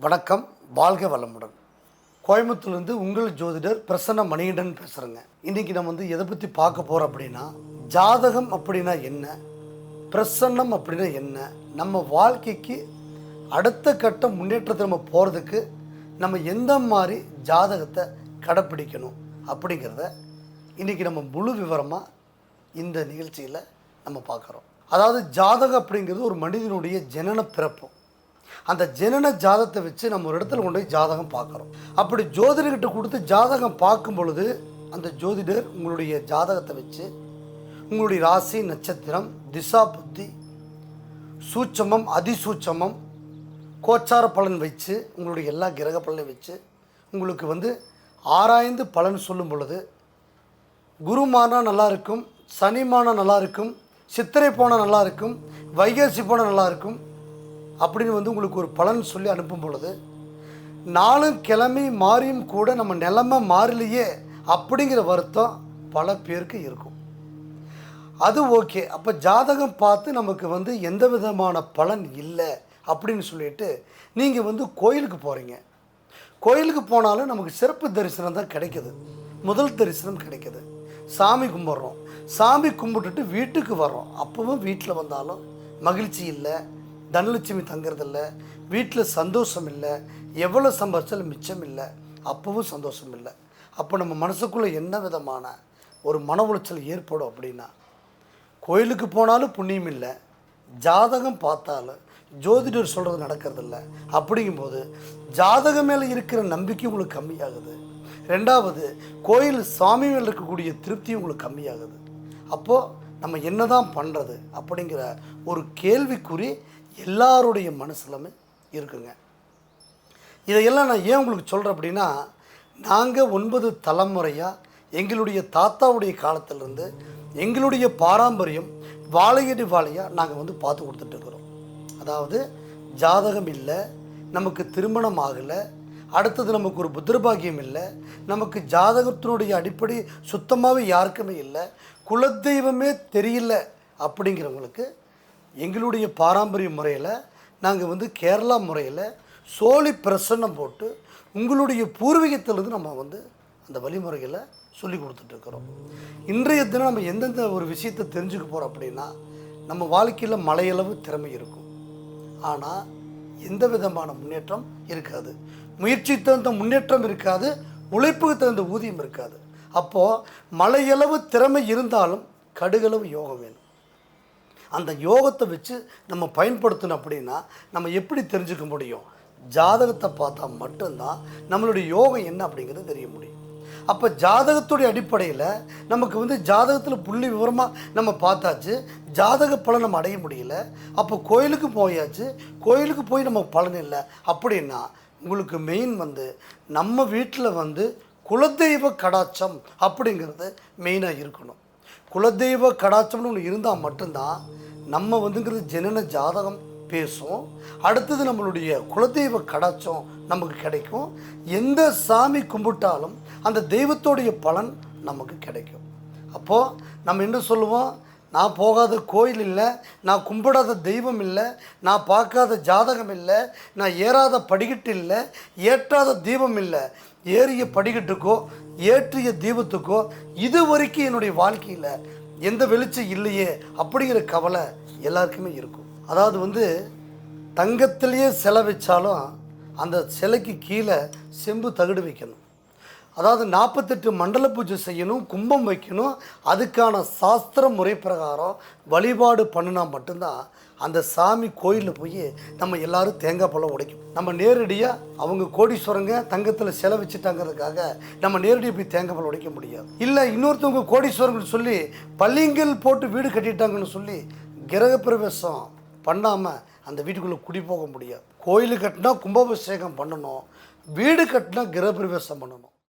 வணக்கம். வாழ்க வளமுடன். கோயம்புத்தூர்லேருந்து உங்கள் ஜோதிடர் பிரசன்ன மணிகண்டன் பேசுகிறேங்க இன்றைக்கி நம்ம வந்து எதை பற்றி பார்க்க போகிறோம் அப்படின்னா ஜாதகம் அப்படின்னா என்ன? பிரசன்னம் அப்படின்னா என்ன? நம்ம வாழ்க்கைக்கு அடுத்த கட்ட முன்னேற்றத்தை நம்ம போகிறதுக்கு நம்ம எந்த மாதிரி ஜாதகத்தை கடைப்பிடிக்கணும் அப்படிங்கிறத இன்றைக்கி நம்ம முழு விவரமாக இந்த நிகழ்ச்சியில் நம்ம பார்க்குறோம். அதாவது ஜாதகம் அப்படிங்கிறது ஒரு மனிதனுடைய ஜனன பிறப்பு. அந்த ஜனன ஜாதகத்தை வச்சு நம்ம ஒரு இடத்துல கொண்டு போய் ஜாதகம் பார்க்குறோம். அப்படி ஜோதிடர்கிட்ட கொடுத்து ஜாதகம் பார்க்கும் பொழுது அந்த ஜோதிடர் உங்களுடைய ஜாதகத்தை வச்சு உங்களுடைய ராசி நட்சத்திரம் திசா புத்தி சூட்சமம் அதிசூட்சமம் கோச்சார பலன் வச்சு உங்களுடைய எல்லா கிரக பலனையும் வச்சு உங்களுக்கு வந்து ஆராய்ந்து பலன் சொல்லும் பொழுது குருமானா நல்லா இருக்கும் சனிமானா நல்லா இருக்கும் சித்திரை போனால் நல்லா இருக்கும் வைகாசி போனால் நல்லா இருக்கும் அப்படின்னு வந்து உங்களுக்கு ஒரு பலன் சொல்லி அனுப்பும் பொழுது நாளும் கிழமை மாறியும் கூட நம்ம நிலமை மாறலையே அப்படிங்கிற வருத்தம் பல பேருக்கு இருக்கும். அது ஓகே. அப்போ ஜாதகம் பார்த்து நமக்கு வந்து எந்த விதமான பலன் இல்லை. அப்படின்னு சொல்லிட்டு நீங்கள் வந்து கோயிலுக்கு போகிறீங்க கோயிலுக்கு போனாலும் நமக்கு சிறப்பு தரிசனம் தான் கிடைக்குது. முதல் தரிசனம் கிடைக்குது. சாமி கும்பிட்றோம். சாமி கும்பிட்டுட்டு வீட்டுக்கு வர்றோம். அப்பவும் வீட்டில் வந்தாலும் மகிழ்ச்சி இல்லை தனலட்சுமி தங்குறதில்ல வீட்டில் சந்தோஷம் இல்லை எவ்வளோ சம்பாரிச்சாலும் மிச்சம் இல்லை அப்பவும் சந்தோஷம் இல்லை. அப்போ நம்ம மனசுக்குள்ளே என்ன விதமான ஒரு மன உளைச்சல் ஏற்படும் அப்படின்னா கோயிலுக்கு போனாலும் புண்ணியம் இல்லை ஜாதகம் பார்த்தாலும் ஜோதிடர் சொல்கிறது நடக்கிறதில்ல. அப்படிங்கும்போது ஜாதகம் மேலே இருக்கிற நம்பிக்கை உங்களுக்கு கம்மியாகுது. ரெண்டாவது கோயில் சாமி மேலே இருக்கக்கூடிய திருப்தி உங்களுக்கு கம்மியாகுது. அப்போது நம்ம என்ன தான் பண்ணுறது அப்படிங்கிற ஒரு கேள்விக்குறி எல்லாருடைய மனசுலமே இருக்குங்க. இதையெல்லாம் நான் ஏன் உங்களுக்கு சொல்கிறேன் அப்படின்னா நாங்கள் ஒன்பது தலைமுறையாக எங்களுடைய தாத்தாவுடைய காலத்திலிருந்து எங்களுடைய பாரம்பரியம் வாழையடி வாழையாக நாங்கள் வந்து பார்த்து கொடுத்துட்டு இருக்கிறோம். அதாவது ஜாதகம் இல்லை நமக்கு திருமணம் ஆகலை அடுத்தது நமக்கு ஒரு புத்திரபாகியம் இல்லை நமக்கு ஜாதகத்தினுடைய அடிப்படை சுத்தமாகவே யாருக்குமே இல்லை குலதெய்வமே தெரியல அப்படிங்கிறவங்களுக்கு எங்களுடைய பாரம்பரிய முறையில் நாங்கள் வந்து கேரளா முறையில் சோழி பிரசன்னம் போட்டு உங்களுடைய பூர்வீகத்திலிருந்து நம்ம வந்து அந்த வழிமுறைகளை சொல்லி கொடுத்துட்ருக்குறோம் இன்றைய தினம் நம்ம எந்தெந்த ஒரு விஷயத்தை தெரிஞ்சுக்க போகிறோம் அப்படின்னா நம்ம வாழ்க்கையில் மலையளவு திறமை இருக்கும். ஆனால் எந்த விதமான முன்னேற்றம் இருக்காது. முயற்சி தகுந்த முன்னேற்றம் இருக்காது உழைப்புக்கு தகுந்த ஊதியம் இருக்காது. அப்போது மலையளவு திறமை இருந்தாலும் கடுகளவு யோகம் வேணும். அந்த யோகத்தை வச்சு நம்ம பயன்படுத்தணும் அப்படின்னா நம்ம எப்படி தெரிஞ்சுக்க முடியும்? ஜாதகத்தை பார்த்தா மட்டும்தான் நம்மளுடைய யோகம் என்ன அப்படிங்கிறது தெரிய முடியும். அப்போ ஜாதகத்துடைய அடிப்படையில் நமக்கு வந்து ஜாதகத்தில் புள்ளி விவரமாக நம்ம பார்த்தாச்சு. ஜாதக பலன் நம்ம அடைய முடியல. அப்போ கோயிலுக்கு போயாச்சு. கோயிலுக்கு போய் நம்ம பலன் இல்லை. அப்படின்னா உங்களுக்கு மெயின் வந்து நம்ம வீட்டில் வந்து குலதெய்வ கடாச்சம் அப்படிங்கிறது மெயினாக இருக்கணும். குலதெய்வ கடாச்சம்னு ஒன்று இருந்தால் மட்டும்தான் நம்ம வந்துங்கிறது ஜனன ஜாதகம் பேசும். அடுத்தது நம்மளுடைய குலதெய்வ கடாச்சம் நமக்கு கிடைக்கும். எந்த சாமி கும்பிட்டாலும் அந்த தெய்வத்தோடைய பலன் நமக்கு கிடைக்கும். அப்போது நம்ம என்ன சொல்லுவோம்? நான் போகாத கோயில் இல்லை நான் கும்பிடாத தெய்வம் இல்லை நான் பார்க்காத ஜாதகம் இல்லை நான் ஏறாத படிக்கட்டு இல்லை ஏற்றாத தீபம் இல்லை ஏறிய படிக்கட்டுக்கோ ஏற்றிய தீபத்துக்கோ இது வரைக்கும் என்னுடைய வாழ்க்கையில் எந்த வெளிச்சம் இல்லையே அப்படிங்கிற கவலை எல்லாருக்குமே இருக்கும். அதாவது வந்து தங்கத்திலேயே சிலை வச்சாலும் அந்த சிலைக்கு கீழே செம்பு தகடு வைக்கணும். அதாவது நாற்பத்தெட்டு மண்டல பூஜை செய்யணும் கும்பம் வைக்கணும். அதுக்கான சாஸ்திர முறை பிரகாரம் வழிபாடு பண்ணினா மட்டும்தான் அந்த சாமி கோயிலில் போய் நம்ம எல்லாரும் தேங்காய் பழம் உடைக்கும். நம்ம நேரடியாக அவங்க கோடீஸ்வரங்க தங்கத்தில் செலவிச்சிட்டாங்கிறதுக்காக நம்ம நேரடியாக போய் தேங்காய் பழம் உடைக்க முடியாது. இல்லை இன்னொருத்தவங்க கோடீஸ்வரங்கன்னு சொல்லி பள்ளிங்கள் போட்டு வீடு கட்டிட்டாங்கன்னு சொல்லி கிரகப்பிரவேசம் பண்ணாமல் அந்த வீட்டுக்குள்ளே குடி போக முடியாது. கோயில் கட்டினா கும்பாபிஷேகம் பண்ணணும். வீடு கட்டினா கிரகப்பிரவேசம் பண்ணணும்.